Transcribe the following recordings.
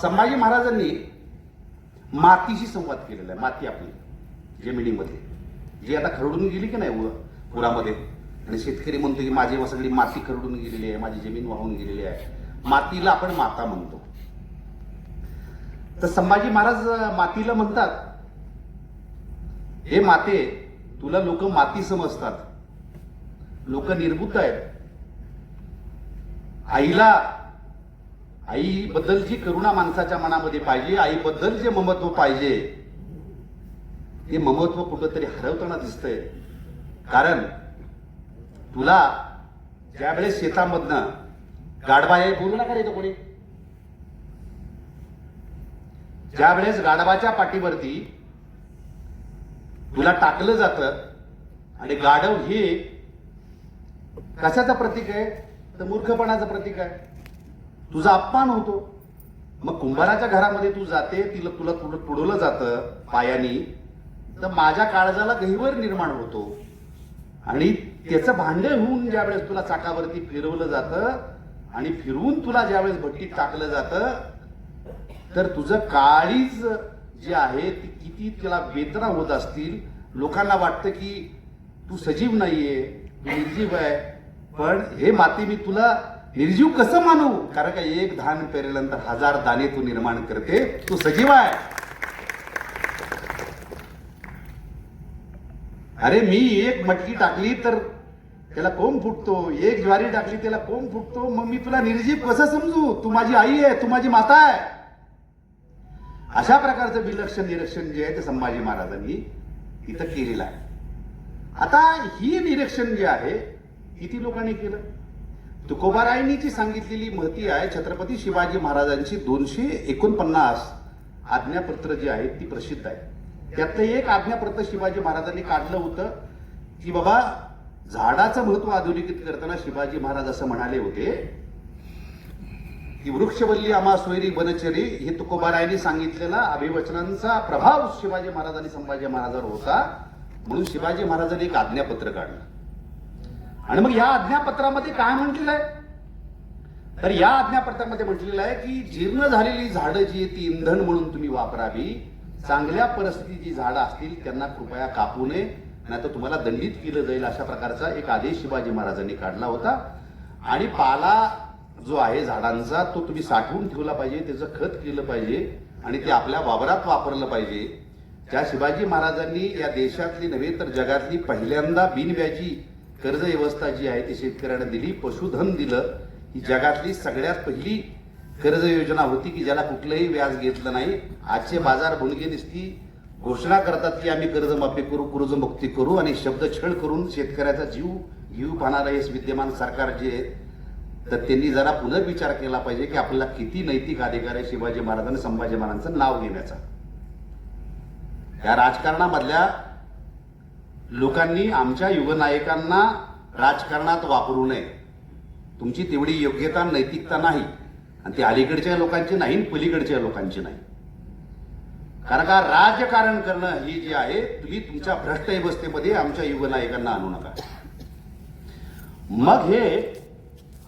संभाजी महाराजांनी मातीशी संवाद केलेला आहे माती आपली जमिनीमध्ये जी आता खरडून गेली की नाही पुरामध्ये? आणि शेतकरी म्हणतो की माझी सगळी माती खरडून गेलेली आहे माझी जमीन वाहून गेलेली आहे. मातीला आपण माता म्हणतो. तर संभाजी महाराज मातीला म्हणतात हे माते तुला लोक माती समजतात. लोक निर्बुद्ध आहेत. आईला आईबद्दल जी करुणा माणसाच्या मनामध्ये पाहिजे आईबद्दल जे ममत्व पाहिजे ते ममत्व कुठंतरी हरवताना दिसतंय. कारण तुला ज्यावेळेस शेतामधन शेतामधनं गाढबा आहे बोलू नका रे तो कोणी. ज्या वेळेस पाठीवरती तुला टाकलं जातं आणि गाढव हे कशाचं प्रतीक आहे? तर मूर्खपणाचं प्रतीक आहे. तुझा अपमान होतो. मग कुंभाराच्या घरामध्ये तू जाते तिला तुला पुढं तुडवलं जातं पायानी तर माझ्या काळजाला गहिवर निर्माण होतो. आणि त्याचं भांडे होऊन ज्यावेळेस तुला चाकावरती फिरवलं जातं आणि फिरवून तुला ज्यावेळेस भट्टीत टाकलं जातं तर तुझं काळीज जे आहे ती किती त्याला वेदना होत असतील. लोकांना वाटतं की तू सजीव नाहीये तू निर्जीव आहे. पण हे माती मी तुला निर्जीव कसं मानू कारण का एक धान पेरल्यानंतर हजार दाणे तू निर्माण करते तू सजीव आहे. अरे मी एक मटकी टाकली तर त्याला कोंब फुटतो एक ज्वारी टाकली त्याला कोंब फुटतो मग मी तुला निर्जीव कसं समजू? तू माझी आई आहे तू माझी माता आहे. अशा प्रकारचं विलक्षण निरीक्षण जे आहे ते संभाजी महाराजांनी इथं केलेलं आहे. आता ही निरीक्षण जे आहे किती लोकांनी केलं? तुकोबारायणीची सांगितलेली महती आहे छत्रपती शिवाजी महाराजांची दोनशे एकोणपन्नास आज्ञापत्र जी आहेत ती प्रसिद्ध आहे त्यातलं एक आज्ञापत्र शिवाजी महाराजांनी काढलं होतं की बाबा झाडाचं महत्त्व आधुनिकीत करताना शिवाजी महाराज असं म्हणाले होते की वृक्षवल्ली आम्हा सोयरी बनचरी हे तुकोबारायने सांगितलेला अभिवचनांचा प्रभाव शिवाजी महाराजांनी संभाजी महाराजांवर होता म्हणून शिवाजी महाराजांनी एक आज्ञापत्र काढलं. आणि मग या आज्ञापत्रामध्ये काय म्हटलेलं आहे? तर या आज्ञापत्रामध्ये म्हटलेलं आहे की जीर्ण झालेली झाडं जी आहे ती इंधन म्हणून तुम्ही वापरावी. चांगल्या परिस्थितीची जी झाडं असतील त्यांना कृपया कापू नये. नाहीतर तुम्हाला दंडित केलं जाईल अशा प्रकारचा एक आदेश शिवाजी महाराजांनी काढला होता. आणि पाला जो आहे झाडांचा तो तुम्ही साठवून ठेवला पाहिजे त्याचं खत केलं पाहिजे आणि ते आपल्या वावरात वापरलं पाहिजे. त्या शिवाजी महाराजांनी या देशातली नव्हे तर जगातली पहिल्यांदा बिनव्याजी कर्ज व्यवस्था जी आहे ती शेतकऱ्यांना दिली पशुधन दिलं ही जगातली सगळ्यात पहिली कर्ज योजना होती की ज्याला कुठलंही व्याज घेतलं नाही. आजचे बाजार भुणगे दिसती घोषणा करतात की आम्ही कर्जमाफी करू कर्जमुक्ती करू आणि शब्द छळ करून शेतकऱ्याचा जीव जीव पाहणारं हे विद्यमान सरकार जे आहे तर त्यांनी जरा पुनर्विचार केला पाहिजे की आपल्याला किती नैतिक अधिकार आहे शिवाजी महाराजांनी संभाजी महाराजांचं नाव घेण्याचा. या राजकारणामधल्या लोकांनी आमच्या युगनायकांना राजकारणात वापरू नये. तुमची तेवढी योग्यता नैतिकता नाही. आणि ती अलीकडच्या लोकांची नाही आणि पलीकडच्या लोकांची नाही. कारण का राजकारण करणं ही जी आहे तुम्ही तुमच्या भ्रष्ट व्यवस्थेमध्ये आमच्या युगनायकांना आणू नका. मग हे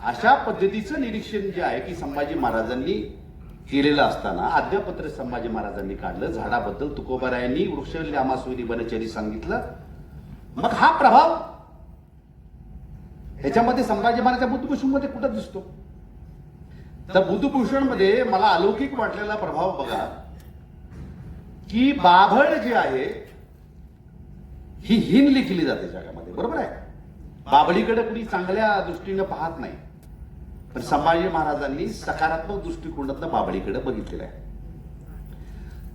अशा पद्धतीचं निरीक्षण जे आहे की संभाजी महाराजांनी केलेलं असताना आद्यपत्र संभाजी महाराजांनी काढलं झाडाबद्दल तुकोबारायांनी वृक्ष लामासुरी बनचरी सांगितलं मग हा प्रभाव ह्याच्यामध्ये संभाजी महाराजच्या बुद्धभूषणमध्ये कुठं दिसतो? तर बुद्धभूषणमध्ये मला अलौकिक वाटलेला प्रभाव बघा की बाभळ जी आहे ही हिन लिखली जाते जगामध्ये. बरोबर आहे? बाबळीकडे कुणी चांगल्या दृष्टीनं पाहत नाही. पण संभाजी महाराजांनी सकारात्मक दृष्टिकोनातनं बाबळीकडे बघितलेलं आहे.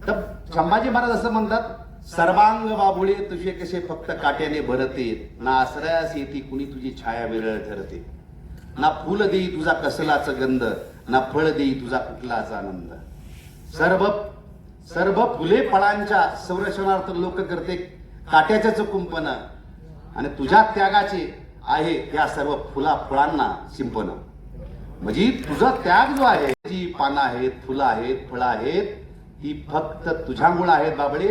तर संभाजी महाराज असं म्हणतात सर्वांग बाबुळे तुझे कसे फक्त काट्याने भरते ना आसऱ्यास येते कुणी तुझी छाया विरळ ठरते ना फुल देई तुझा कसलाच गंध ना फळ देई तुझा कुठलाच आनंद. सर्व सर्व फुले फळांच्या संरक्षणार्थ लोक करते काट्याच्याच कुंपण. आणि तुझ्या त्यागाचे आहे या सर्व फुला फळांना शिंपण म्हणजे तुझा त्याग जो आहे जी पानं आहेत फुलं आहेत फळं आहेत ही फक्त तुझ्यामुळं आहेत बाबडे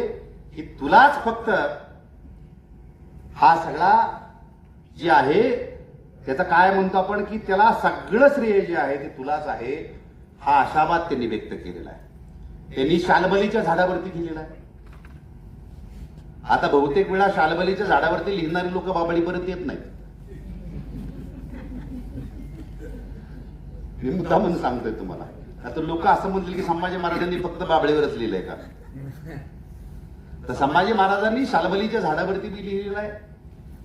ही तुलाच फक्त हा सगळा जे आहे त्याचं काय म्हणतो आपण की त्याला सगळं श्रेय जे आहे ते तुलाच आहे हा आशावाद त्यांनी व्यक्त केलेला आहे. त्यांनी शालबलीच्या झाडावरती लिहिलेला आहे. आता बहुतेक वेळा शालबलीच्या झाडावरती लिहिणारे लोक बाबळीपर्यंत येत नाहीत. मी मुद्दा म्हणून सांगतोय तुम्हाला. आता लोक असं म्हणतील की संभाजी महाराजांनी फक्त बाबळीवरच लिहिलंय का? तर संभाजी महाराजांनी शालबलीच्या झाडावरती बी लिहिलेलं आहे.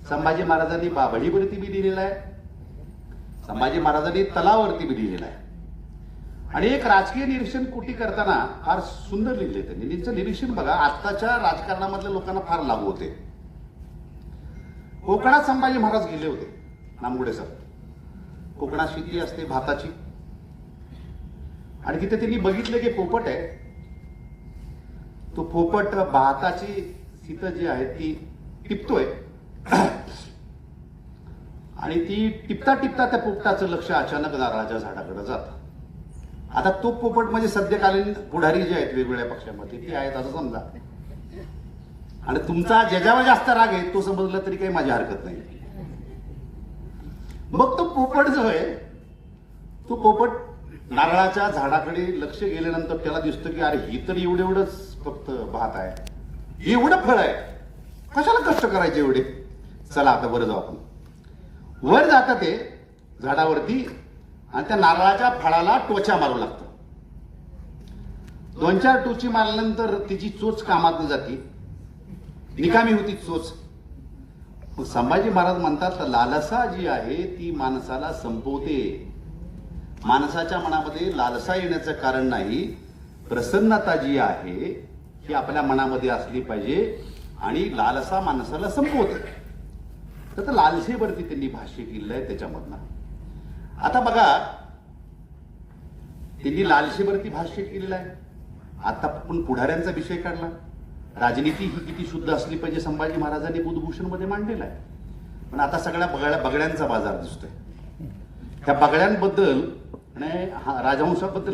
संभाजी महाराजांनी बाभळीवरती बी लिहिलेलं आहे. संभाजी महाराजांनी तलावरती बी लिहिलेलं आहे. आणि एक राजकीय निरीक्षण कुठे करताना फार सुंदर लिहिले त्यांनी. त्यांचं निरीक्षण बघा आत्ताच्या राजकारणामधल्या लोकांना फार लागू होते. कोकणात संभाजी महाराज गेले होते नामगुडे सर कोकणात शेती असते भाताची. आणि तिथे त्यांनी बघितलं की पोपट आहे. तो पोपट भाताची सीतं जी आहे ती टिपतोय. आणि ती टिपता टिपता त्या पोपटाचं लक्ष अचानक राजा झाडाकडे जात. आता तो पोपट म्हणजे सध्याकालीन पुढारी जे आहेत वेगवेगळ्या पक्षामध्ये ती आहेत असं समजा. आणि तुमचा ज्याच्यावर जास्त राग आहे तो समजला तरी काही माझी हरकत नाही. मग तो पोपट जो आहे तो पोपट नारळाच्या झाडाकडे लक्ष गेल्यानंतर त्याला दिसतं की अरे ही तर एवढं एवढंच फक्त भात आहे. एवढं फळ आहे. कशाला कष्ट करायचे एवढे? चला आता वर जाऊ आपण. वर जाता ते झाडावरती आणि त्या नारळाच्या फळाला टोचा मारू लागतं. दोन चार टोची मारल्यानंतर तिची चोच कामात जाते. निकामी होती चोच. मग संभाजी महाराज म्हणतात लालसा जी आहे ती माणसाला संपवते. माणसाच्या मनामध्ये लालसा येण्याचं कारण नाही. प्रसन्नता जी आहे ही आपल्या मनामध्ये असली पाहिजे आणि लालसा माणसाला संपवते. तर लालसेवरती त्यांनी भाष्य केलेलं आहे त्याच्यामधनं. आता बघा त्यांनी लालसेवरती भाष्य केलेलं आहे. आता आपण पुढाऱ्यांचा विषय काढला. राजनीती ही किती शुद्ध असली पाहिजे संभाजी महाराजांनी बुधभूषणमध्ये मांडलेला आहे. पण आता सगळ्या बगड्या बगड्यांचा बाजार दिसतोय. त्या बगड्यांबद्दल आणि हा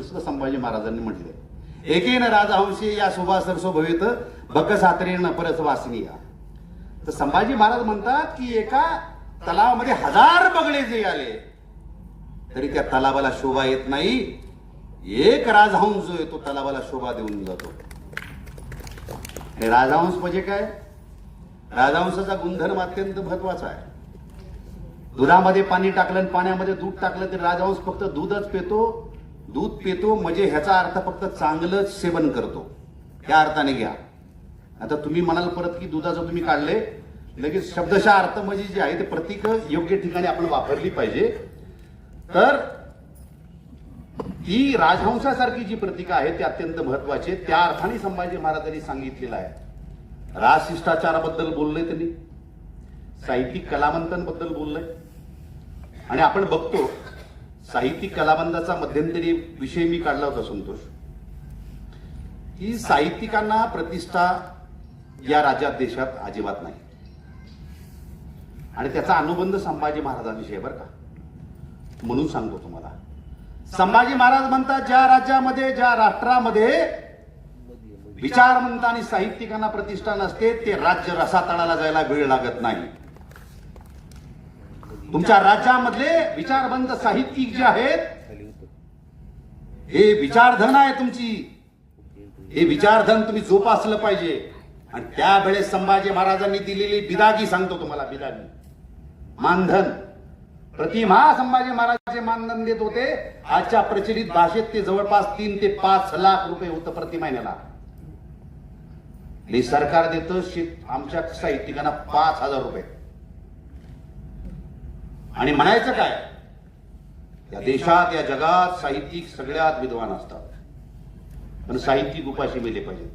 सुद्धा संभाजी महाराजांनी म्हटलंय. एकेन राजहंशी या शोभा सरसो भवित बक परस वासनीया. तर संभाजी महाराज म्हणतात की एका तलावामध्ये हजार बगडे जे आले तरी त्या तलावाला शोभा येत नाही. एक राजहंस जो आहे तो तलावाला शोभा देऊन जातो. आणि राजहंस म्हणजे काय? राजहंसाचा गुणधर्म अत्यंत महत्त्वाचा आहे. दुधामध्ये पाणी टाकलं आणि पाण्यामध्ये दूध टाकलं तर राजहंस फक्त दूधच पितो दूध पितो म्हणजे ह्याचा अर्थ फक्त चांगलं सेवन करतो. त्या अर्थाने घ्या. आता तुम्ही म्हणाल परत की दुधाचं तुम्ही काढले लगेच शब्दशः अर्थ म्हणजे जे आहे ते प्रतीक योग्य ठिकाणी आपण वापरली पाहिजे. तर ती राजहंसासारखी जी प्रतीका आहे ती अत्यंत महत्वाची आहे. त्या अर्थाने संभाजी महाराजांनी सांगितलेलं आहे. राजशिष्टाचाराबद्दल बोललंय त्यांनी. साहित्यिक कलावंतांबद्दल बोललंय. आणि आपण बघतो साहित्यिक कलाबंधाचा मध्यंतरी विषय मी काढला होता संतोष. की साहित्यिकांना प्रतिष्ठा या राज्यात देशात अजिबात नाही. आणि त्याचा अनुबंध संभाजी महाराजांविषयी बरं का. म्हणून सांगतो तुम्हाला. संभाजी महाराज म्हणतात ज्या राज्यामध्ये ज्या राष्ट्रामध्ये विचारवंत आणि साहित्यिकांना प्रतिष्ठा नसते ते राज्य रसातळाला जायला वेळ लागत नाही. तुमच्या राज्यामधले विचारवंत साहित्यिक जे आहेत हे विचारधन आहे तुमची. हे विचारधन तुम्ही जोपासलं पाहिजे. आणि त्यावेळेस संभाजी महाराजांनी दिलेली बिदागी सांगतो तुम्हाला बिदागी. मानधन. प्रतिमा संभाजी महाराजांचे मानधन देत होते. आजच्या प्रचलित भाषेत ते जवळपास तीन ते पाच लाख रुपये होतं प्रति महिन्याला. आणि सरकार देतं आमच्या साहित्यिकांना पाच हजार रुपये. आणि म्हणायचं काय? या देशात या जगात साहित्यिक सगळ्यात विद्वान असतात. पण साहित्यिक उपाशी मेले पाहिजे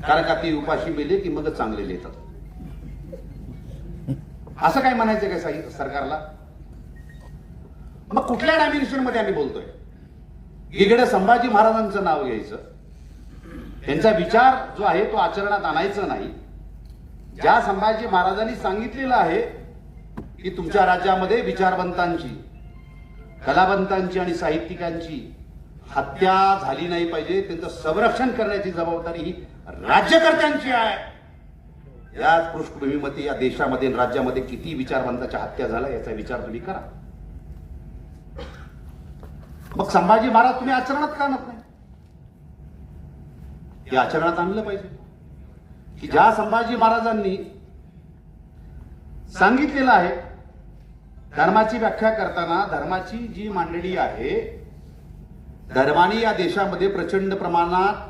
कारण का ते उपाशी मेले की मग चांगले लिहितात. असं काय म्हणायचं काय साहित्य सरकारला? मग कुठल्या डायमेन्शनमध्ये आम्ही बोलतोय? इकडे संभाजी महाराजांचं नाव घ्यायचं. त्यांचा विचार जो आहे तो आचरणात आणायचा नाही. ज्या संभाजी महाराजांनी सांगितलेलं आहे की तुमच्या राज्यामध्ये विचारवंतांची कलावंतांची आणि साहित्यिकांची हत्या झाली नाही पाहिजे त्यांचं संरक्षण करण्याची जबाबदारी ही राज्यकर्त्यांची आहे. याच पृष्ठभूमीमध्ये या देशामध्ये राज्यामध्ये किती विचारवंताच्या हत्या झाल्या याचा विचार तुम्ही करा. मग संभाजी महाराज तुम्ही आचरणात का आणत नाही? हे आचरणात आणलं पाहिजे. की ज्या संभाजी महाराजांनी सांगितलेलं आहे धर्माची व्याख्या करताना धर्माची जी मांडणी आहे धर्माने या देशामध्ये प्रचंड प्रमाणात